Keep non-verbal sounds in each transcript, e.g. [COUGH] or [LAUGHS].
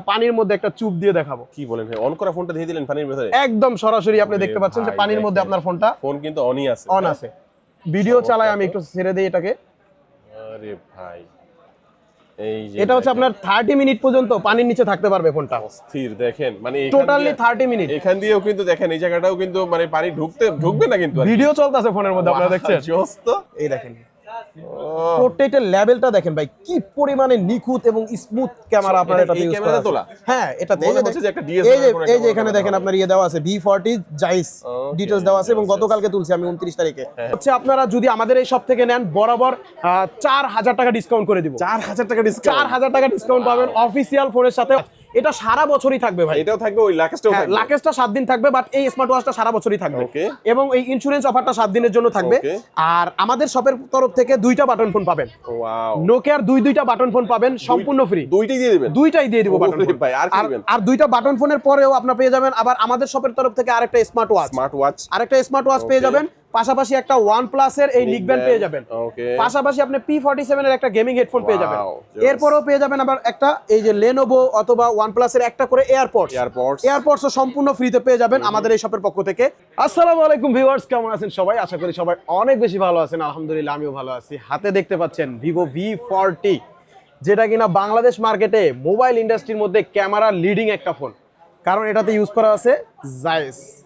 পানির মধ্যে একটা চুপ দিয়ে দেখাবো। কি বলেন ভাই? অন করা ফোনটা দিয়ে দিলেন পানির ভেতরে? একদম সরাসরি আপনি দেখতে পাচ্ছেন যে পানির মধ্যে আপনার ফোনটা ফোন কিন্তু অনই আছে। অন আছে। ভিডিও চালায় আমি একটু ছেড়ে দিই এটাকে। আরে ভাই। এই যে এটা হচ্ছে আপনার থার্টি মিনিট পর্যন্ত পানির নিচে থাকতে পারবে ফোনটা স্থির দেখেন। মানে টোটালি দিয়ে- থার্টি মিনিট এখান দিয়েও কিন্তু দেখেন এই জায়গাটাও কিন্তু মানে পানি ঢুকতে ঢুকবে না কিন্তু ভিডিও চলতেছে ফোনের মধ্যে আপনারা দেখছেন? জোস তো এই দেখেন। পোর্ট্রেটের লেভেলটা দেখেন ভাই কি পরিমাণে নিখুঁত এবং স্মুথ ক্যামেরা আপনার এটা- এটাতে ইউজ করা তোলা? হ্যাঁ এটাতে এই যে এই যে এখানে দেখেন। আপনার ইয়ে দেওয়া আছে বি ফর্টি জাইস ডিটেলস দেওয়া আছে এবং গতকালকে তুলছি আমি উনত্রিশ তারিখে হ্যাঁ। হচ্ছে আপনারা যদি আমাদের এই সব থেকে নেন বরাবর চার হাজার টাকা ডিসকাউন্ট করে দিব চার হাজার টাকা চার ডিসকাউন্ট হাজার টাকা ডিসকাউন্ট পাবেন অফিসিয়াল ফোনের সাথে এটা সারা বছরই থাকবে ভাই। এটাও থাকবে ওই লাকেস্টও হ্যাঁ, থাকবে। লাকেজটা সাত দিন থাকবে বাট এই স্মার্ট ওয়াচটা সারা বছরই থাকবে. এবং এই ইন্স্যুরেন্স অফারটা সাত দিনের জন্য থাকবে। আর আমাদের শপের তরফ থেকে দুইটা বাটন ফোন পাবেন। ওয়াও নোকিয়ার দুই দুইটা বাটন ফোন পাবেন সম্পূর্ণ ফ্রি দুইটাই দিয়ে দিবেন? দুইটাই দিয়ে দিব বাটন ফোন ভাই, আর কি দিবেন? আর দুইটা বাটন ফোনের পরেও আপনারা পেয়ে যাবেন। আবার আমাদের শপের তরফ থেকে আরেকটা স্মার্ট ওয়াচ স্মার্ট ওয়াচ আরেকটা স্মার্ট ওয়াচ পেয়ে যাবেন। পাশাপাশি একটা ওয়ান প্লাসের এই নিক ব্যান্ড পেয়ে যাবেন। পাশাপাশি আপনি পি ফর্টি সেভেনের একটা গেমিং হেডফোন পেয়ে যাবেন। এরপরেও পেয়ে যাবেন আবার একটা এই যে লেনোভো অথবা ওয়ান প্লাসের একটা করে এয়ারপোর্ট এয়ারপোর্টস সম্পূর্ণ ফ্রিতে পেয়ে যাবেন আমাদের এই শপের পক্ষ থেকে। আসসালামু আলাইকুম ভিউয়ার্স কেমন আছেন সবাই? আশা করি সবাই অনেক বেশি ভালো আছেন। আলহামদুলিল্লাহ আমিও ভালো আছি। হাতে দেখতে পাচ্ছেন ভিভো ভি ফর্টি যেটা কিনা বাংলাদেশ মার্কেটে মোবাইল ইন্ডাস্ট্রির মধ্যে ক্যামেরা লিডিং একটা ফোন কারণ এটাতে ইউজ করা আছে ওকে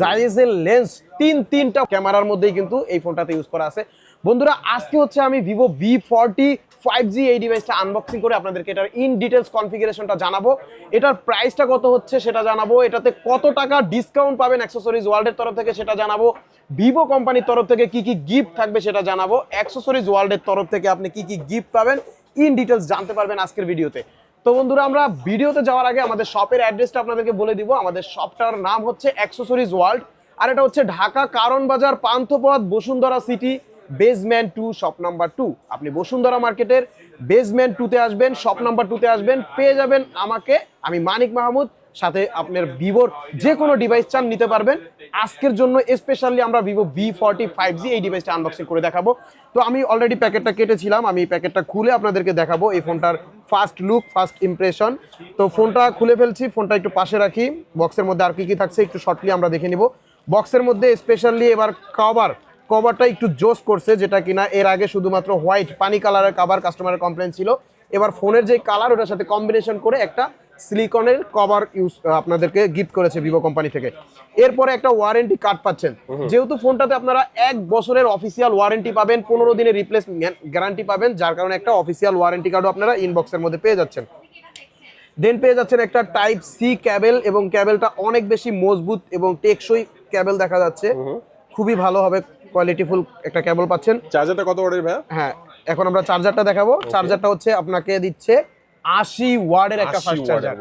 জাইজের লেন্স তিন তিনটা ক্যামেরার মধ্যেই কিন্তু এই ফোনটাতে ইউজ করা আছে। বন্ধুরা, আজকে হচ্ছে আমি Vivo V forty five G এই ডিভাইসটা আনবক্সিং করে আপনাদেরকে এটার ইন ডিটেলস কনফিগারেশনটা জানাব। এটার প্রাইসটা কত হচ্ছে সেটা জানাব। এটাতে কত টাকা ডিসকাউন্ট পাবেন অ্যাক্সেসরিজ ওয়ার্ল্ডের তরফ থেকে সেটা জানাব। ভিভো কোম্পানির তরফ থেকে কি কি গিফট থাকবে সেটা জানাব। অ্যাক্সেসরিজ ওয়ার্ল্ডের তরফ থেকে আপনি কি কি গিফট পাবেন ইন ডিটেলস জানতে পারবেন আজকের ভিডিওতে তো বন্ধুরা, আমরা ভিডিওতে যাওয়ার আগে আমাদের শপের অ্যাড্রেসটা আপনাদেরকে বলে দিব। আমাদের শপটার নাম হচ্ছে অ্যাক্সেসরিজ ওয়ার্ল্ড আর এটা হচ্ছে Dhaka Kawran Bazar Panthapath Bashundhara city basement two shop number two আপনি বসুন্ধরা মার্কেটের বেসমেন্ট টুতে আসবেন শপ নাম্বার টুতে আসবেন, পেয়ে যাবেন আমাকে, আমি মানিক মাহমুদ। সাথে আপনার ভিভোর যে কোনো ডিভাইস চান নিতে পারবেন। আজকের জন্য স্পেশালি আমরা Vivo V forty five G এই ডিভাইসটা আনবক্সিং করে দেখাবো। তো আমি অলরেডি প্যাকেটটা কেটেছিলাম, আমি প্যাকেটটা খুলে আপনাদেরকে দেখাবো এই ফোনটার ফার্স্ট লুক ফার্স্ট ইমপ্রেশন তো ফোনটা খুলে ফেলছি, ফোনটা একটু পাশে রাখি বক্সের মধ্যে আর কী কী থাকছে একটু শর্টলি আমরা দেখে নিব। বক্সের মধ্যে স্পেশালি এবার কভার কভারটা একটু জোস করছে, যেটা কিনা এর আগে শুধুমাত্র হোয়াইট পানি কালারের কভার কাস্টমারের কমপ্লেন ছিল। এবার ফোনের যে কালার ওটার সাথে কম্বিনেশন করে একটা সিলিকনের কভার ইউজ আপনাদেরকে গিফট করেছে ভিভো কোম্পানি থেকে। এরপরে একটা ওয়ারেন্টি কার্ড পাচ্ছেন। যেহেতু ফোনটাতে আপনারা এক বছরের অফিসিয়াল ওয়ারেন্টি পাবেন পনেরো দিনের রিপ্লেস গ্যারান্টি পাবেন যার কারণে একটা অফিসিয়াল ওয়ারেন্টি কার্ডও আপনারা ইনবক্সের মধ্যে পেয়ে যাচ্ছেন। দেন পেয়ে যাচ্ছেন একটা টাইপ সি ক্যাবেল এবং ক্যাবেলটা অনেক বেশি মজবুত এবং টেকসই ক্যাবেল দেখা যাচ্ছে। খুবই ভালো হবে কোয়ালিটিফুল একটা ক্যাবেল পাচ্ছেন। চার্জারটা কত ওয়াটের ভাই হ্যাঁ এখন আমরা চার্জারটা দেখাবো। চার্জারটা হচ্ছে আপনাকে দিচ্ছে আশি ওয়ার্ডের একটা ফাস্ট চার্জার।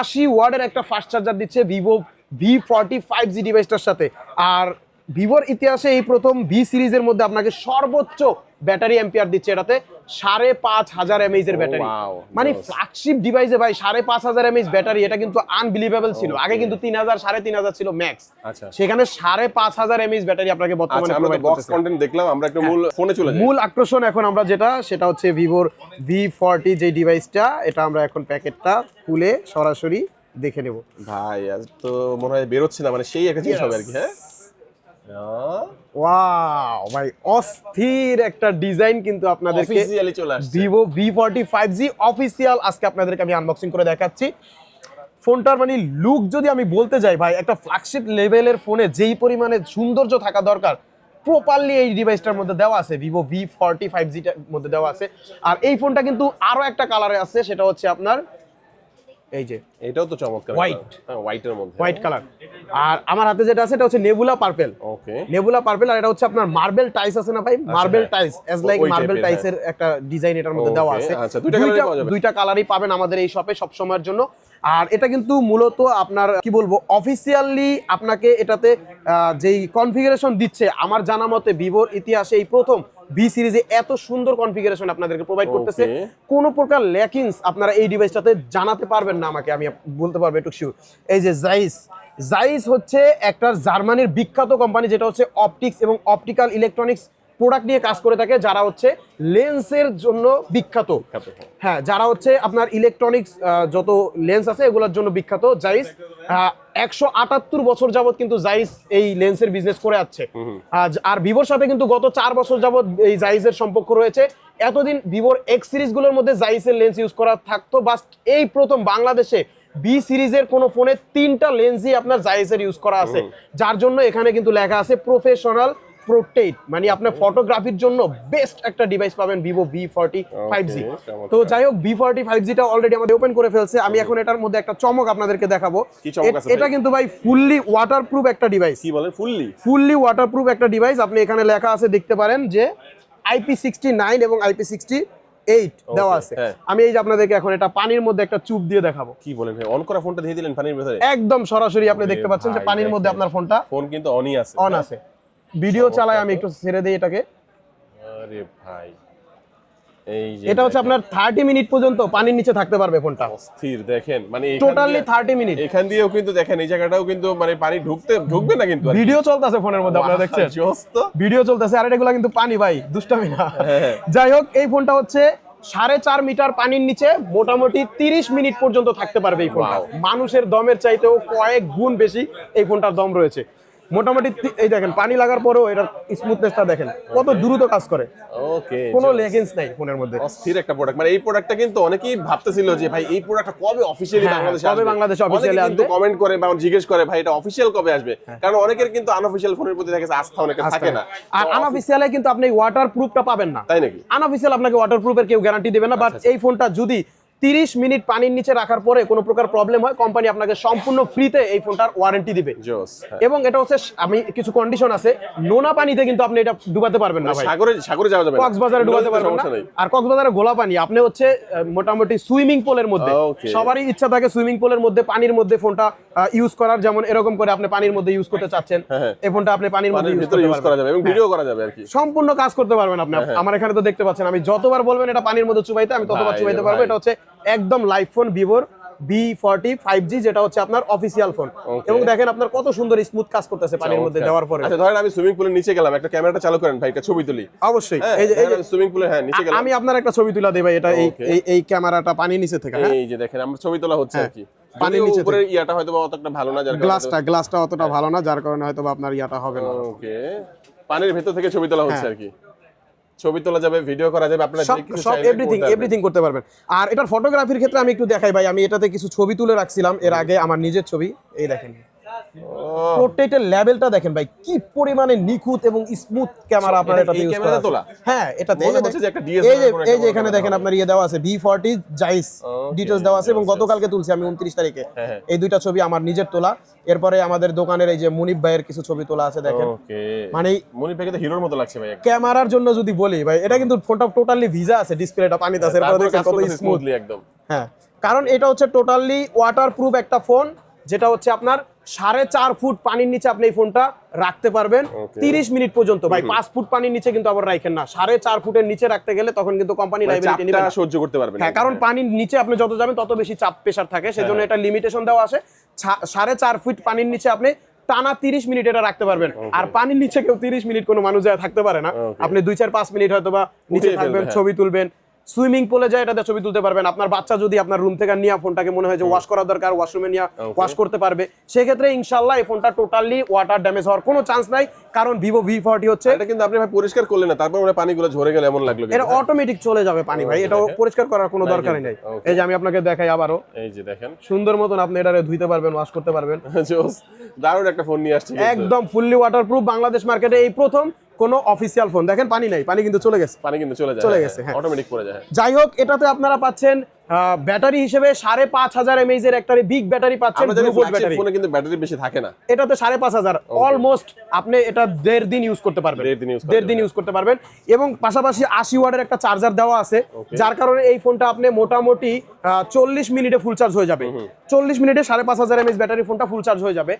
আশি ওয়ার্ডের একটা ফাস্ট চার্জার দিচ্ছে Vivo V forty five G ডিভাইসটার সাথে। আর ভিভোর ইতিহাসে এই প্রথম ভি সিরিজের মধ্যে আপনাকে সর্বোচ্চ ব্যাটারি এম্পিয়ার দিচ্ছে এটাতে। সাড়ে পাঁচ হাজার এমএইচ এর ব্যাটারি। মানে। ফ্ল্যাগশিপ ডিভাইসে ভাই সাড়ে পাঁচ হাজার এমএইচ ব্যাটারি এটা কিন্তু আনবিলিভেবল ছিল। আগে কিন্তু তিন হাজার সাড়ে তিন হাজার ছিল ম্যাক্স আচ্ছা। সেখানে সাড়ে পাঁচ হাজার এমএইচ ব্যাটারি আপনাকে বর্তমানে আচ্ছা আমরা বক্স কন্টেন্ট দেখলাম আমরা একটু মূল ফোনে চলে যাই। মূল আকর্ষণ এখন আমরা যেটা সেটা হচ্ছে ভিভোর ভি ফর্টি যে ডিভাইসটা এটা আমরা এখন প্যাকেটটা খুলে সরাসরি দেখে নেব। ভাই আজ তো মনে হয় বেরোচ্ছে না মানে সেই একটা জিনিস হবে আর কি হ্যাঁ? ওয়াও ভাই অস্থির একটা ডিজাইন কিন্তু আপনাদেরকে অফিসিয়ালি চলে আসছে। Vivo V forty five G official আজকে আপনাদেরকে আমি আনবক্সিং করে দেখাচ্ছি। ফোনটার মানে লুক যদি আমি বলতে যাই ভাই একটা ফ্ল্যাগশিপ লেভেলের ফোনে যেই পরিমাণে সৌন্দর্য থাকা দরকার প্রপারলি এই ডিভাইসটার মধ্যে দেওয়া আছে ভিভো ভি ফর্টি ফাইভ জিটার মধ্যে দেওয়া আছে। আর এই ফোনটা কিন্তু আরও একটা কালারে আছে সেটা হচ্ছে আপনার এই যে এটাও তো চমৎকার White. হ্যাঁ হোয়াইটের মধ্যে। হোয়াইট কালার আর আমার হাতে যেটা আছে এটা হচ্ছে nebula purple okay nebula purple আর এটা হচ্ছে আপনার মার্বেল টাইস আছে না ভাই? মার্বেল এজ লাইক মার্বেল একটা ডিজাইন এটার মধ্যে দেওয়া আছে। আচ্ছা, দুইটা কালারই পাবেন আমাদের এই শপে সব সময়ের জন্য। আর এটা কিন্তু মূলত আপনার কি বলব অফিসিয়ালি আপনাকে এটাতে যেই কনফিগারেশন দিচ্ছে আমার জানা মতে ভিভোর ইতিহাসে এই প্রথম ভি সিরিজে এত সুন্দর কনফিগারেশন আপনাদেরকে প্রোভাইড করতেছে। কোনো প্রকার ল্যাকিংস আপনারা এই ডিভাইসটাতে জানাতে পারবেন না আমাকে আমি বলতে পারব একটু শিওর এই যে জাইস জাইস হচ্ছে একটা জার্মানির বিখ্যাত কোম্পানি যেটা হচ্ছে অপটিক্স এবং অপটিক্যাল ইলেকট্রনিক্স প্রোডাক্ট নিয়ে কাজ করে থাকে যারা হচ্ছে লেন্সের জন্য বিখ্যাত। হ্যাঁ। হ্যাঁ যারা হচ্ছে আপনার ইলেকট্রনিক্স যত লেন্স আছে এগুলোর জন্য বিখ্যাত। জাইস একশো আটাত্তর বছর যাবত কিন্তু জাইস এই লেন্সের বিজনেস করে আসছে আর ভিভোর সাথে কিন্তু গত চার বছর যাবত এই জাইসের সম্পর্ক রয়েছে। এতদিন ভিভোর এক্স সিরিজগুলোর মধ্যে জাইসের লেন্স ইউজ করা থাকতো বাস এই প্রথম বাংলাদেশে বি সিরিজের কোনো ফোনে তিনটা লেন্সই আপনার জাইসের ইউজ করা আছে। যার জন্য এখানে কিন্তু লেখা আছে প্রফেশনাল প্রোটেট মানে আপনার ফটোগ্রাফির জন্য বেস্ট একটা ডিভাইস পাবেন Vivo V forty five G তো যাই হোক ভি ফর্টি ফাইভ জিটা অলরেডি আমাদের ওপেন করে ফেলছে। আমি এখন এটার মধ্যে একটা চমক আপনাদেরকে দেখাবো? এটা কিন্তু ভাই ফুললি ওয়াটারপ্রুফ একটা ডিভাইস কি বলেন ফুললি ফুললি ওয়াটারপ্রুফ একটা ডিভাইস আপনি এখানে লেখা আছে দেখতে পারেন যে আইপি সিক্সটি নাইন এবং আইপি সিক্সটি এইট দেওয়া আছে। হ্যাঁ। আমি এই যে আপনাদেরকে এখন এটা পানির মধ্যে একটা চুপ দিয়ে দেখাবো। কি বলেন ভাই? অন করা ফোনটা দিয়ে দিলেন পানির ভিতরে? একদম সরাসরি আপনি দেখতে পাচ্ছেন যে পানির মধ্যে আপনার ফোনটা ফোন কিন্তু অনই আছে। অন আছে। ভিডিও চালায় আমি একটু ছেড়ে দিই এটাকে। আরে ভাই। এটা হচ্ছে আপনার থার্টি মিনিট পর্যন্ত পানির নিচে থাকতে পারবে ফোনটা। অস্থির দেখেন মানে টোটালি দিয়ে- থার্টি মিনিট এখান দিয়েও কিন্তু দেখেন এই জায়গাটাও কিন্তু মানে পানি ঢুকতে ঢুকবে না কিন্তু ভিডিও চলতেছে ফোনের মধ্যে আপনারা দেখছেন। ভিডিও চলতেছে আর এগুলো কিন্তু পানি ভাই দুষ্টামি না। হ্যাঁ। যাই হোক এই ফোনটা হচ্ছে সাড়ে চার মিটার পানির নিচে মোটামুটি তিরিশ মিনিট পর্যন্ত থাকতে পারবে এই ফোনটা। মানুষের দমের চাইতেও কয়েক গুণ বেশি এই ফোনটার দম রয়েছে। মোটামুটি এই দেখেন পানি লাগার পরেও এটার স্মুথনেসটা দেখেন কত দ্রুত কাজ করে। ওকে কোনো লেগেন্স নাই ফোনের মধ্যে। অস্থির একটা প্রোডাক্ট মানে এই প্রোডাক্টটা কিন্তু অনেকেই ভাবতেছিল যে ভাই এই প্রোডাক্টটা কবে অফিসিয়ালি হ্যাঁ, বাংলাদেশে কবে আসবে? বাংলাদেশে officially অনেকে কিন্তু আসবে? কমেন্ট করে বা জিজ্ঞেস করে ভাই এটা অফিসিয়াল কবে আসবে? হ্যাঁ। কারণ অনেকের কিন্তু আনঅফিসিয়াল ফোনের প্রতি দেখা আস্থা অনেকের থাকে না। আর আনঅফিসিয়ালে কিন্তু আপনি ওয়াটার প্রুফটা পাবেন না। তাই নাকি? আনঅফিসিয়াল আপনাকে ওয়াটার প্রুফের কেউ গ্যারান্টি দেবে না বাট এই ফোনটা যদি তিরিশ মিনিট পানির নিচে রাখার পরে কোনো প্রকার প্রবলেম হয় কোম্পানি আপনাকে সম্পূর্ণ ফ্রিতে এই ফোনটার ওয়ারেন্টি দিবে। হ্যাঁ। এবং এটা হচ্ছে আমি কিছু কন্ডিশন আছে নোনা পানিতে কিন্তু আপনি এটা ডুবাতে পারবেন না ভাই। সাগরে সাগরে যাওয়া যাবে। কক্সবাজারে ডুবাতে পারবেন না। আর কক্সবাজারে গোলা পানি আপনি হচ্ছে মোটামুটি সুইমিং পুলের মধ্যে। সবারই ইচ্ছা থাকে সুইমিং পুলের মধ্যে পানির মধ্যে ফোনটা ইউজ করার। যেমন এরকম করে আপনি পানির মধ্যে ইউজ করতে চাচ্ছেন হ্যাঁ। এই ফোনটা আপনি পানির মধ্যে ইউজ করা যাবে এবং ভিডিও করা যাবে আর কি। সম্পূর্ণ কাজ করতে পারবেন আপনি। আমার এখানে তো দেখতে পাচ্ছেন আমি যতবার বলবেন এটা পানির মধ্যে চুবাইতে আমি ততবার চুবাইতে পারব। এটা হচ্ছে একদম লাইভ ফোন ভিভোর বি ফর্টি ফাইভ জি যেটা হচ্ছে আপনার অফিসিয়াল ফোন এবং দেখেন আপনার কত সুন্দর স্মুথ কাজ করতেছে পানির মধ্যে দেওয়ার পরে। আচ্ছা ধরেন আমি সুইমিং পুলের নিচে গেলাম একটা ক্যামেরাটা চালু করেন ভাই একটা ছবি তুলি। অবশ্যই। হ্যাঁ এই যে সুইমিং পুলে হ্যাঁ নিচে গেলাম। আমি আপনার একটা ছবি তুলা দেই ভাই এটা এই এই ক্যামেরাটা পানির নিচে থেকে হ্যাঁ? এই যে দেখেন আমরা ছবি তোলা হচ্ছে আর কি। পানির নিচে উপরের ইয়াটা হয়তো অতটা ভালো না যার কারণে গ্লাসটা গ্লাসটা অতটা ভালো না যার কারণে হয়তো আপনার ইয়াটা হবে না। ওকে পানির ভেতর থেকে ছবি তোলা হচ্ছে আর কি। ছবি তোলা যাবে ভিডিও করা যাবে আপনারা সব সব এভরিথিং। এভরিথিং করতে পারবেন। আর এটার ফটোগ্রাফির ক্ষেত্রে আমি একটু দেখাই ভাই আমি এটাতে কিছু ছবি তুলে রাখছিলাম এর আগে আমার নিজের ছবি এই দেখেন। ও, পোর্ট্রেটের লেভেলটা দেখেন ভাই কি পরিমাণে নিখুঁত এবং স্মুথ ক্যামেরা আপনার এটা- এটাতে ইউজ করা তোলা? হ্যাঁ এটাতে। এই যে এই যে এখানে দেখেন। আপনার ইয়ে দেওয়া আছে বি ফর্টি জাইস ডিটেলস দেওয়া আছে এবং. গতকালকে তুলছি আমি উনত্রিশ তারিখে। হ্যাঁ, হ্যাঁ। এই দুইটা ছবি আমার নিজের তোলা। এরপরে আমাদের দোকানের এই যে মুনিপ ভাইয়ের কিছু ছবি তোলা আছে দেখেন। মানে মনি প্যাকে তো হিরোর মতো লাগছে ভাই। ক্যামেরার জন্য যদি বলি ভাই এটা কিন্তু ফোনটা টোটালি ভিজা আছে ডিসপ্লেটা পানিতে আছে এরপরে দেখেন কত করতেছে স্মুথ smoothly একদম। হ্যাঁ কারণ এটা হচ্ছে টোটালি ওয়াটার প্রুফ একটা ফোন যেটা হচ্ছে আপনার সাড়ে চার ফুট পানির নিচে আপনি এই ফোনটা রাখতে পারবেন। তিরিশ মিনিট পর্যন্ত। ভাই পাঁচ ফুট পানির নিচে কিন্তু আবার রাখেন না। সাড়ে চার ফুটের নিচে রাখতে গেলে তখন কিন্তু কোম্পানি নেবে। সহ্য করতে পারবেন হ্যাঁ কারণ পানির নিচে আপনি যত যাবেন তত বেশি চাপ প্রেশার থাকে। সেজন্য এটা লিমিটেশন দেওয়া আছে। সাড়ে চার ফুট পানির নিচে আপনি টানা তিরিশ মিনিট এটা রাখতে পারবেন। আর পানির নিচে কেউ তিরিশ মিনিট কোনো মানুষ যায় থাকতে পারে না। আপনি দুই চার পাঁচ মিনিট হয়তো বা নিচে থাকবেন হ্যাঁ। ছবি তুলবেন সুইমিং পুলে যায় এটাতে ছবি তুলতে পারবেন। আপনার বাচ্চা যদি আপনার রুম থেকে নিয়ে ফোনটাকে মনে হয় যে ওয়াশ করা দরকার ওয়াশরুমে নিয়ে ওয়াশ করতে পারবে। সেক্ষেত্রে ইনশাল্লাহ এই ফোনটা টোটালি ওয়াটার ড্যামেজ হওয়ার কোনো চান্স নাই কারণ ভিভো ভি ফর্টি হচ্ছে এটা কিন্তু আপনি ভাই পরিষ্কার করলেন না তারপর মানে পানিগুলো ঝরে গেল এমন লাগল এটা অটোমেটিক চলে যাবে পানি ভাই এটা পরিষ্কার করার কোনো দরকারই নাই। এই যে আমি আপনাকে দেখাই আবারও। এই যে দেখেন। সুন্দর মতন আপনি এটারে ধুইতে পারবেন ওয়াশ করতে পারবেন। [LAUGHS] দারুণ একটা ফোন নিয়ে আসছে একদম ফুললি ওয়াটারপ্রুফ বাংলাদেশ মার্কেটে এই প্রথম কোনো অফিসিয়াল ফোন দেখেন পানি নাই পানি কিন্তু চলে গেছে। পানি কিন্তু চলে যায় চলে গেছে, হ্যাঁ। অটোমেটিক পড়ে যায় যাই হোক এটাতে আপনারা পাচ্ছেন ব্যাটারি হিসেবে সাড়ে পাঁচ হাজার এমএইচ এর একটা বিগ ব্যাটারি পাচ্ছেন ফোনে কিন্তু ব্যাটারি বেশি থাকে না। এটাতে সাড়ে পাঁচ হাজার। অলমোস্ট আপনি এটা দেড় দিন ইউজ করতে পারবেন। দেড় দিন করা দেড় দিন ইউজ করতে পারবেন। এবং পাশাপাশি আশি ওয়াটের একটা চার্জার দেওয়া আছে যার কারণে এই ফোনটা আপনি মোটামুটি চল্লিশ মিনিটে ফুল চার্জ হয়ে যাবে। চল্লিশ মিনিটে সাড়ে পাঁচ হাজার এমএইচ ব্যাটারি ফোনটা ফুল চার্জ হয়ে যাবে।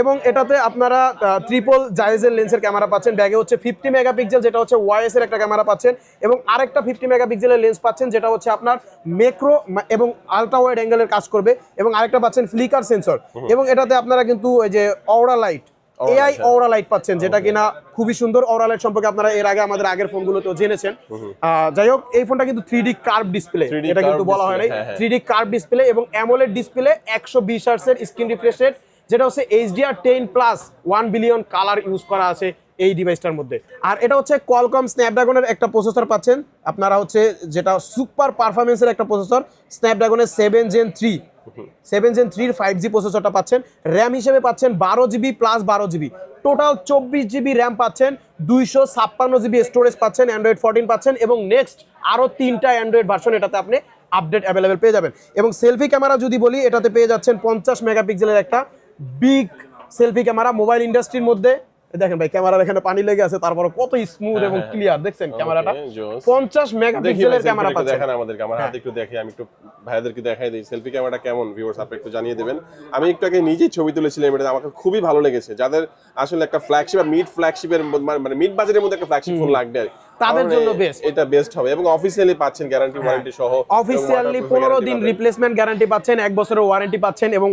এবং এটাতে আপনারা ট্রিপল জায়েজের লেন্সের ক্যামেরা পাচ্ছেন। ব্যাগে হচ্ছে ফিফটি মেগাপিক্সেল যেটা হচ্ছে ওয়াইএস এর একটা ক্যামেরা পাচ্ছেন। এবং আরেকটা ফিফটি মেগাপিক্সেলের লেন্স পাচ্ছেন যেটা হচ্ছে আপনার মেক্রো এবং আলট্রা ওয়াইড অ্যাঙ্গেলের কাজ করবে এবং আরেকটা পাচ্ছেন ফ্লিকার সেন্সর এবং এটাতে আপনারা কিন্তু ওই যে aura light AI. Aura light পাচ্ছেন যেটা কিনা খুবই সুন্দর অরা লাইট সম্পর্কে আপনারা এর আগে আমাদের আগের ফোনগুলোতেও জেনেছেন। যাই হোক এই ফোনটা কিন্তু থ্রি ডি কার্ভ ডিসপ্লে এটা কিন্তু বলা হয় নাই। থ্রি ডি কার্ভ ডিসপ্লে এবং অ্যামোলেড ডিসপ্লে একশো বিশ হার্সের স্ক্রিন রিফ্রেশ রেট যেটা হচ্ছে HDR ten plus one billion colour use করা আছে। এই ডিভাইসটার মধ্যে। আর এটা হচ্ছে কোয়ালকম স্ন্যাপড্রাগনের একটা প্রসেসর পাচ্ছেন। আপনারা হচ্ছে যেটা সুপার পারফরমেন্সের একটা processor স্ন্যাপড্রাগনের seven gen three seven gen থ্রির ফাইভ জি প্রসেসরটা পাচ্ছেন। র্যাম হিসেবে পাচ্ছেন বারো জিবি প্লাস বারো জিবি টোটাল চব্বিশ জিবি র্যাম পাচ্ছেন, দুইশো ছাপ্পান্ন জিবি স্টোরেজ পাচ্ছেন অ্যান্ড্রয়েড ফোরটিন পাচ্ছেন এবং নেক্সট আরও তিনটা অ্যান্ড্রয়েড ভার্সন এটাতে আপনি আপডেট অ্যাভেলেবেল পেয়ে যাবেন। এবং সেলফি ক্যামেরা যদি বলি, এটাতে পেয়ে যাচ্ছেন পঞ্চাশ মেগাপিক্সেলের একটা বিগ সেলফি ক্যামেরা মোবাইল ইন্ডাস্ট্রির মধ্যে। দেখেন ভাই ক্যামেরার এখানে পানি লেগে আছে তারপরে কত স্মুথ এবং হ্যাঁ, ক্লিয়ার দেখছেন ক্যামেরাটা জোস। পঞ্চাশ দেখি মেগাপিক্সেলের ক্যামেরা পাচ্ছেন দেখেন আমাদের হ্যাঁ। হাতে একটু দেখে আমি একটু ভাইদেরকে দেখাই দেই সেলফি ক্যামেরাটা কেমন ভিউয়ার্স আপনি একটু জানিয়ে দেবেন আমি একটু আগে নিজেই ছবি তুলেছিলাম এটা আমাকে খুবই ভালো লেগেছে যাদের আসলে একটা ফ্ল্যাগশিপ বা মিড ফ্ল্যাগশিপের মানে মিড বাজেটের মধ্যে একটা ফ্ল্যাগশিপ ফোন লাগবে আর কি। তাদের জন্য best। এটা বেস্ট হবে এবং পাচ্ছেন গ্যারান্টি ওয়ারেন্টি সহ অফিসিয়ালি পনেরো দিন রিপ্লেসমেন্ট গ্যারান্টি পাচ্ছেন এক বছরের ওয়ারেন্টি পাচ্ছেন এবং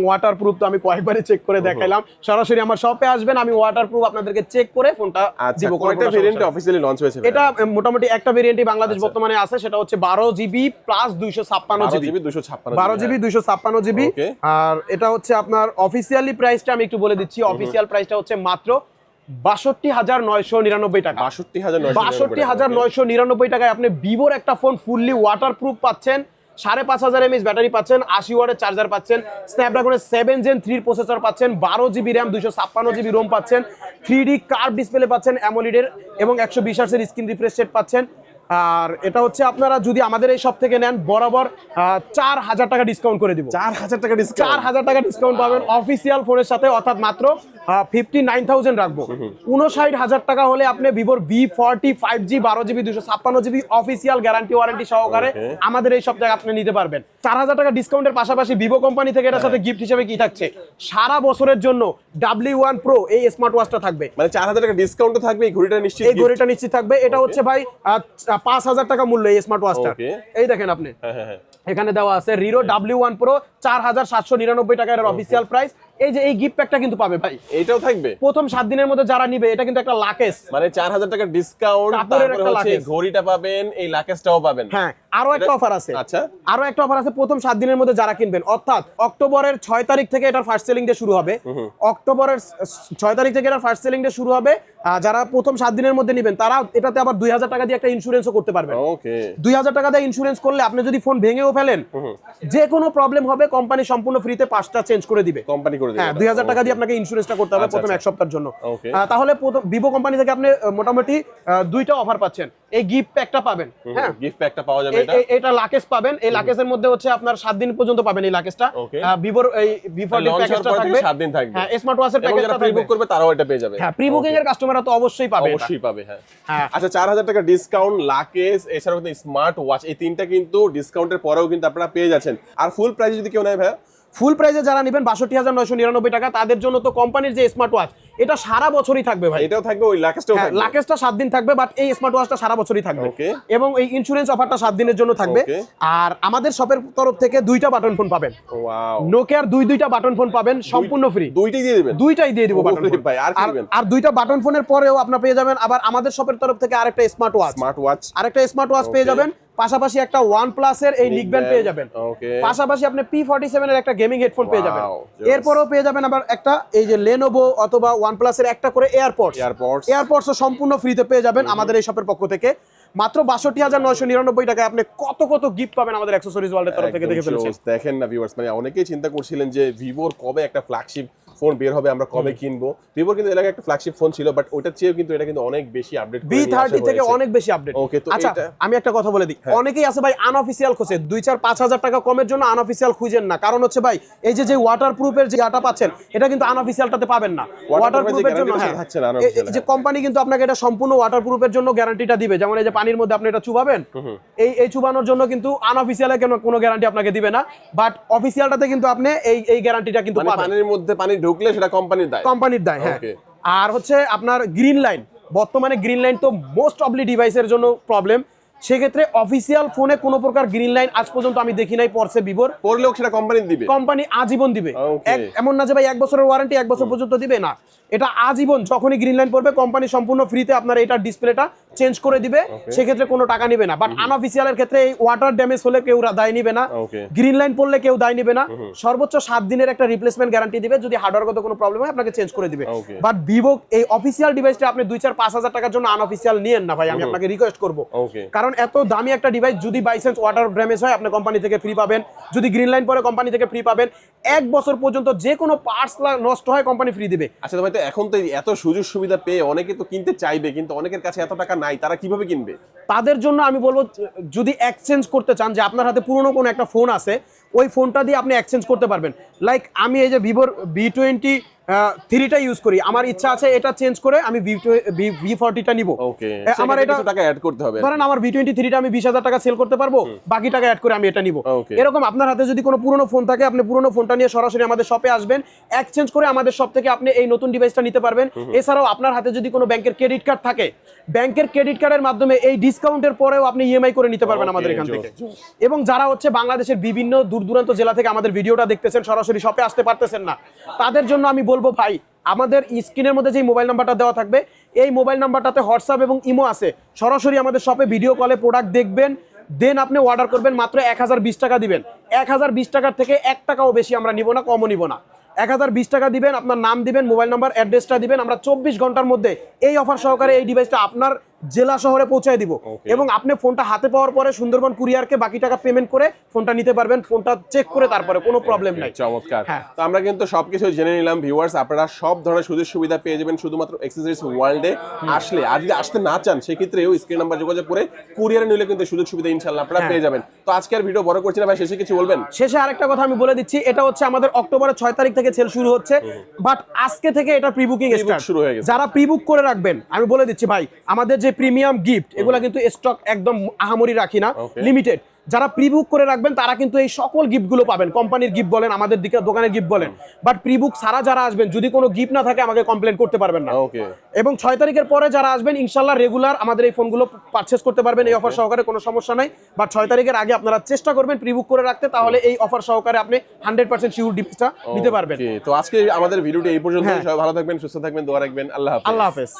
তো আমি কয়েকবারই চেক করে দেখাইলাম। সরাসরি আমার শপে আসবেন আমি আপনাদেরকে চেক করে ফোনটা আচ্ছা দিব কয়টা ভেরিয়েন্ট লঞ্চ হয়েছে এটা মোটামুটি একটা ভেরিয়েন্টই বাংলাদেশ আচ্ছা। বর্তমানে আছে সেটা হচ্ছে বারো জিবি প্লাস দুইশো ছাপ্পান্ন বারো জিবি। জিবি দুশো ছাপ্পান্ন বারো জিবি দুইশো ছাপ্পান্ন জিবি। আর এটা হচ্ছে আপনার অফিসিয়ালি প্রাইসটা আমি একটু বলে দিচ্ছি অফিসিয়াল প্রাইসটা হচ্ছে মাত্র বাষট্টি হাজার নয়শো নিরানব্বই টাকা। বাষট্টি হাজার বাষট্টি হাজার নয়শো নিরানব্বই টাকায় আপনি ভিভোর একটা ফোন ফুললি ওয়াটার প্রুফ পাচ্ছেন সাড়ে পাঁচ হাজার এমএস ব্যাটারি পাচ্ছেন আশি ওয়াটের চার্জার পাচ্ছেন স্ন্যাপড্রাগনের সেভেন জেন থ্রির প্রসেসর পাচ্ছেন বারো জিবি র্যাম দুশো ছাপ্পান্ন জিবি রোম পাচ্ছেন থ্রি ডি কার্ভ ডিসপ্লে পাচ্ছেন অ্যামোলিডের এবং একশো বিশ হার্সের স্ক্রিন রিফ্রেশ রেট পাচ্ছেন। আর এটা হচ্ছে আপনারা যদি আমাদের এই সব থেকে নেন বরাবর চার হাজার টাকা ডিসকাউন্ট করে দিব। চার হাজার টাকা চার হাজার টাকা ডিসকাউন্ট পাবেন অফিসিয়াল ফোনের সাথে অর্থাৎ মাত্র ফিফটি নাইন থাউজেন্ড রাখব। উনষাট হাজার টাকা হলে আপনি ভিভোর ভি ফর্টি ফাইভ জি বারো জিবি দুশো ছাপ্পান্ন জিবি অফিসিয়াল গ্যারান্টি ওয়ারেন্টি সহকারে আমাদের এই সব জায়গায় আপনি নিতে পারবেন। চার হাজার টাকা ডিসকাউন্টের পাশাপাশি ভিভো কোম্পানি থেকে এটার সাথে গিফট হিসেবে কি থাকছে? সারা বছরের জন্য ডাব্লিউ ওয়ান প্রো এই স্মার্ট ওয়াচটা থাকবে। মানে চার হাজার টাকা ডিসকাউন্ট থাকবে এই ঘড়িটা নিশ্চিত এই ঘড়িটা নিশ্চিত থাকবে। এটা হচ্ছে ভাই পাঁচ হাজার টাকা মূল্য এই স্মার্ট ওয়াচটা. এই দেখেন আপনি। হ্যাঁ হ্যাঁ হ্যাঁ। এখানে দেওয়া আছে রিরো ডাব্লিউ ওয়ান প্রো চার হাজার সাতশো নিরানব্বই টাকার অফিসিয়াল প্রাইস এই যে এই গিফট প্যাকটা কিন্তু পাবে ভাই। এটাও থাকবে? প্রথম সাত দিনের মধ্যে যারা নিবে এটা কিন্তু একটা লাকেস মানে চার হাজার টাকার ডিসকাউন্ট তারপরে হচ্ছে ঘড়িটা পাবেন এই লাকেসটাও পাবেন। হ্যাঁ আরও একটা অফার আছে। আচ্ছা। আরও একটা অফার আছে প্রথম সাত দিনের মধ্যে যারা কিনবেন। অর্থাৎ অক্টোবরের ছয় তারিখ থেকে এটার ফার্স্ট সেলিং ডে শুরু হবে। অক্টোবরের ছয় তারিখ থেকে এটার ফার্স্ট সেলিং ডে শুরু হবে। যারা প্রথম সাত দিনের মধ্যে নেবেন তারা এটাতে আবার দুই হাজার টাকা দিয়ে একটা ইন্স্যুরেন্সও করতে পারবেন। দুই হাজার টাকা দিয়ে ইন্স্যুরেন্স করলে আপনি যদি ফোন ভেঙেও ফেলেন যে কোনো প্রবলেম হবে কোম্পানি সম্পূর্ণ ফ্রিতে পাঁচটা চেঞ্জ করে দিবে। কোম্পানি করে হ্যাঁ দুই হাজার টাকা দিয়ে আপনাকে ইন্স্যুরেন্সটা করতে হবে আচ্ছা, প্রথম এক আচ্ছা। সপ্তাহের জন্য। তাহলে ভিভো কোম্পানি থেকে আপনি মোটামুটি দুইটা অফার পাচ্ছেন। এই গিফট প্যাকটা পাবেন হ্যাঁ। গিফট প্যাকটা পাওয়া যাবে এটা। এটা লাকেজ পাবেন। এই লাকেজের মধ্যে হচ্ছে আপনার সাত দিন পর্যন্ত পাবেন এই লাকেজটা Okay. ভিভোর এই ভি ফোরটি Launch হওয়ার প্যাকেজটা থাকবে। সাত দিন থাকবে। হ্যাঁ স্মার্ট ওয়াচের প্যাকেজটা প্রি বুক করবে তারাও এটা পেয়ে যাবে। হ্যাঁ প্রি বুকিং এর কাস্টমাররা তো অবশ্যই পাবে অবশ্যই পাবে হ্যাঁ। হ্যাঁ। আচ্ছা চার হাজার টাকা ডিসকাউন্ট লাকেজ এছাড়াও কিন্তু স্মার্ট ওয়াচ এই তিনটা কিন্তু ডিসকাউন্টের পরেও কিন্তু আপনারা পেয়ে যাচ্ছেন। আর ফুল প্রাইস যদি কেউ নেয় ভাইয়া? ফুল প্রাইসে যারা নেবেন বাষট্টি হাজার নয়শো নিরানব্বই টাকা তাদের জন্য তো কোম্পানির যে স্মার্ট ওয়াচ এটা সারা বছরই থাকবে ভাই। এটাও থাকবে ওই লাকেজটাও হ্যাঁ থাকবে। লাকেজটা সাত দিন থাকবে বাট এই স্মার্ট ওয়াচটা সারা বছরই থাকবে। এবং এই ইন্স্যুরেন্স অফারটা সাত দিনের জন্য থাকবে। আর আমাদের শপের তরফ থেকে দুইটা বাটন ফোন পাবেন। ওয়াও নোকিয়ার দুই দুইটা বাটন ফোন পাবেন সম্পূর্ণ ফ্রি দুইটাই দিয়ে দিবেন? দুইটাই দিয়ে দিব বাটন ফোন ভাই, আর কি আর দিবেন? আর দুইটা বাটন ফোনের পরেও আপনার পেয়ে যাবেন। আবার আমাদের শপের তরফ থেকে আরেকটা স্মার্ট ওয়াচ স্মার্ট ওয়াচ আরেকটা স্মার্ট ওয়াচ পেয়ে যাবেন। পাশাপাশি একটা ওয়ান প্লাসের এই নিক ব্যান্ড পেয়ে যাবেন। পাশাপাশি আপনি পি ফর্টি সেভেনের একটা গেমিং হেডফোন পেয়ে যাবেন। এরপরেও পেয়ে যাবেন আবার একটা এই যে লেনোভো অথবা ওয়ান প্লাসের একটা করে এয়ারপোর্ট এয়ারপডস এয়ারপোর্টসও সম্পূর্ণ ফ্রিতে পেয়ে যাবেন আমাদের এই শপের পক্ষ থেকে। মাত্র বাষট্টি হাজার নয়শো নিরানব্বই টাকায় আপনি কত কত গিফট পাবেন আমাদের অ্যাক্সেসরিজ ওয়ার্ল্ডের তরফ থেকে দেখে ফেলেছেন। দেখেন না ভিউয়ার্স মানে অনেকেই চিন্তা করছিলেন যে ভিভোর কবে একটা ফ্ল্যাগশিপ ফোন বের হবে আমরা কবে কিনবো? ভিভোর কিন্তু আগে একটা ফ্ল্যাগশিপ ফোন ছিল বাট ওটার চেয়েও কিন্তু এটা কিন্তু অনেক বেশি আপডেট বি থার্টি থেকে অনেক বেশি আপডেট Okay, তো আচ্ছা আমি একটা কথা বলে দিই। অনেকেই আছে ভাই আনঅফিসিয়াল খোঁজে। দুই চার পাঁচ হাজার টাকা কমের জন্য আনঅফিসিয়াল খুঁজেন না। কারণ হচ্ছে ভাই এই যে যে ওয়াটার প্রুফের যে আটা পাচ্ছেন এটা কিন্তু আনঅফিসিয়ালটাতে পাবেন না। ওয়াটার প্রুফের জন্য হ্যাঁ। যে কোম্পানি কিন্তু আপনাকে এটা সম্পূর্ণ ওয়াটার প্রুফের জন্য গ্যারান্টিটা দিবে। যেমন এই যে পানির মধ্যে আপনি এটা চুবাবেন এই এই চুবানোর জন্য কিন্তু আনঅফিসিয়ালে কোনো কোনো গ্যারান্টি আপনাকে দিবে না। বাট অফিসিয়ালটাতে কিন্তু আপনি এই এই গ্যারান্টিটা কিন্তু মানে পাবেন। পানির মধ্যে পানি ঢুকলে সেটা কোম্পানির দায়। কোম্পানির দায় হ্যাঁ। আর হচ্ছে আপনার গ্রিন লাইন বর্তমানে গ্রিন লাইন তো মোস্ট অবলি ডিভাইসের জন্য প্রবলেম সেক্ষেত্রে অফিসিয়াল ফোনে কোনো প্রকার গ্রিন লাইন আজ পর্যন্ত আমি দেখি নাই পড়ছে ভিভোর পড়লেও সেটা কোম্পানি দিবে। কোম্পানি আজীবন দিবে। এমন না যে ভাই এক বছরের ওয়ারেন্টি এক বছর পর্যন্ত দিবে না। এটা আজীবন যখনই গ্রিন লাইন পড়বে কোম্পানি সম্পূর্ণ ফ্রিতে আপনার এটার ডিসপ্লেটা চেঞ্জ করে দিবে সেক্ষেত্রে কোনো টাকা নিবে না। বাট আনঅফিসিয়ালের ক্ষেত্রে এই ওয়াটার ড্যামেজ হলে কেউ দায় নিবে না। গ্রিন লাইন পড়লে কেউ দায় নিবে না। সর্বোচ্চ সাত দিনের একটা রিপ্লেসমেন্ট গ্যারান্টি দিবে যদি হার্ডওয়ারগত কোনো প্রবলেম হয় আপনাকে চেঞ্জ করে দিবে। বাট ভিভো এই অফিসিয়াল ডিভাইসটা আপনি দুই চার পাঁচ হাজার টাকার জন্য আনঅফিসিয়াল নিয়েন না ভাই আমি আপনাকে রিকোয়েস্ট করব। কারণ এত দামি একটা ডিভাইস যদি বাই চান্স ওয়াটার ড্যামেজ হয় আপনি কোম্পানি থেকে ফ্রি পাবেন। যদি গ্রিন লাইন পরে কোম্পানি থেকে ফ্রি পাবেন এক বছর পর্যন্ত যে কোনো পার্টস নষ্ট হয় কোম্পানি ফ্রি দেবে। আচ্ছা ভাই তো এখন তো এত সুযোগ সুবিধা পেয়ে অনেকে তো কিনতে চাইবে কিন্তু অনেকের কাছে এত টাকা নাই তারা কীভাবে কিনবে? তাদের জন্য আমি বলব যদি এক্সচেঞ্জ করতে চান যে আপনার হাতে পুরনো কোনো একটা ফোন আছে ওই ফোনটা দিয়ে আপনি এক্সচেঞ্জ করতে পারবেন। লাইক আমি এই যে ভিভোর বি টোয়েন্টি থ্রিটা ইউজ করি। আমার ইচ্ছা আছে এটা চেঞ্জ করে আমি ভি ফর্টিটা নিব। আমার এটা টাকা অ্যাড করতে হবে। ধরেন আমার ভি টোয়েন্টি থ্রিটা আমি বিশ হাজার টাকা সেল করতে পারব বাকি টাকা অ্যাড করে আমি এটা নিব। এরকম আপনার হাতে যদি কোনো পুরনো ফোন থাকে আপনি পুরনো ফোনটা নিয়ে সরাসরি আমাদের শপে আসবেন। এক্সচেঞ্জ করে আমাদের শপ থেকে আপনি এই নতুন ডিভাইসটা নিতে পারবেন। এছাড়াও আপনার হাতে যদি কোনো ব্যাংকের ক্রেডিট কার্ড থাকে ব্যাংকের ক্রেডিট কার্ডের মাধ্যমে এই ডিসকাউন্টের পরেও আপনি ইএমআই করে নিতে পারবেন আমাদের এখান থেকে। এবং যারা হচ্ছে বাংলাদেশের বিভিন্ন দূর দূরান্ত জেলা থেকে আমাদের ভিডিওটা দেখতেছেন সরাসরি শপে আসতে পারতেছেন না তাদের জন্য আমি বলব ভাই, আমাদের স্ক্রিনের মধ্যে যে মোবাইল নাম্বারটা দেওয়া থাকবে, এই মোবাইল নাম্বারটাতে হোয়াটসঅ্যাপ এবং ইমো আছে। সরাসরি আমাদের শপে ভিডিও কলে প্রোডাক্ট দেখবেন, দেন আপনি অর্ডার করবেন মাত্র এক হাজার বিশ টাকা দিবেন। এক হাজার বিশ টাকার থেকে এক টাকাও বেশি আমরা নিব না, কমও নিব না। এক হাজার বিশ টাকা দিবেন, আপনার নাম দিবেন, মোবাইল নাম্বার, অ্যাড্রেসটা দিবেন, আমরা চব্বিশ ঘণ্টার মধ্যে এই অফার সহকারে এই ডিভাইসটা আপনার জেলা শহরে পৌঁছায় দিব. এবং আপনি ফোনটা হাতে পাওয়ার পরে সুন্দরবন কুরিয়ারকে বাকি টাকা পেমেন্ট করে ফোনটা নিতে পারবেন ফোনটা চেক করে তারপরে কোনো প্রবলেম নাই। চমৎকার। হ্যাঁ। তো আমরা কিন্তু সবকিছু জেনে নিলাম ভিউয়ার্স আপনারা সব ধরনের সুযোগ সুবিধা পেয়ে যাবেন শুধুমাত্র এক্সেসরিজ ওয়ার্ল্ডে আসলে আর যদি আসতে না চান সেক্ষেত্রেও স্ক্রিন নাম্বার যোগাযোগ করে কুরিয়ারে নিলে কিন্তু সুযোগ সুবিধা ইনশাল্লাহ আপনারা হ্যাঁ। পেয়ে যাবেন। তো আজকে আর ভিডিও বড় করছি না ভাই শেষে কিছু বলবেন? শেষে আরেকটা কথা আমি বলে দিচ্ছি এটা হচ্ছে আমাদের অক্টোবরের ছয় তারিখ থেকে সেল শুরু হচ্ছে বাট আজকে থেকে এটা প্রি বুকিং শুরু হয়ে গেছে। যারা প্রি বুক করে রাখবেন আমি বলে দিচ্ছি ভাই আমাদের যে প্রিমিয়াম গিফট এগুলা কিন্তু স্টক একদম আহামরি রাখি না লিমিটেড যারা প্রি বুক করে রাখবেন তারা কিন্তু এই সকল গিফটগুলো পাবেন। কোম্পানির গিফট বলেন আমাদের দিকে দোকানের গিফট বলেন। বাট প্রি বুক ছাড়া যারা আসবেন যদি কোনো গিফট না থাকে আমাকে কমপ্লেন করতে পারবেন না। এবং ছয় তারিখের পরে যারা আসবেন ইনশাল্লাহ রেগুলার আমাদের এই ফোনগুলো পারচেস করতে পারবেন এই অফার সহকারে কোনো সমস্যা নাই। বাট ছয় তারিখের আগে আপনারা চেষ্টা করবেন প্রি বুক করে রাখতে তাহলে এই অফার সহকারে আপনি হান্ড্রেড পার্সেন্ট শিওর ডিপসটা নিতে পারবেন। তো আজকে আমাদের ভিডিওটি এই পর্যন্ত হ্যাঁ। সবাই ভালো থাকবেন সুস্থ থাকবেন দোয়া রাখবেন। আল্লাহ আল্লাহ হাফেজ।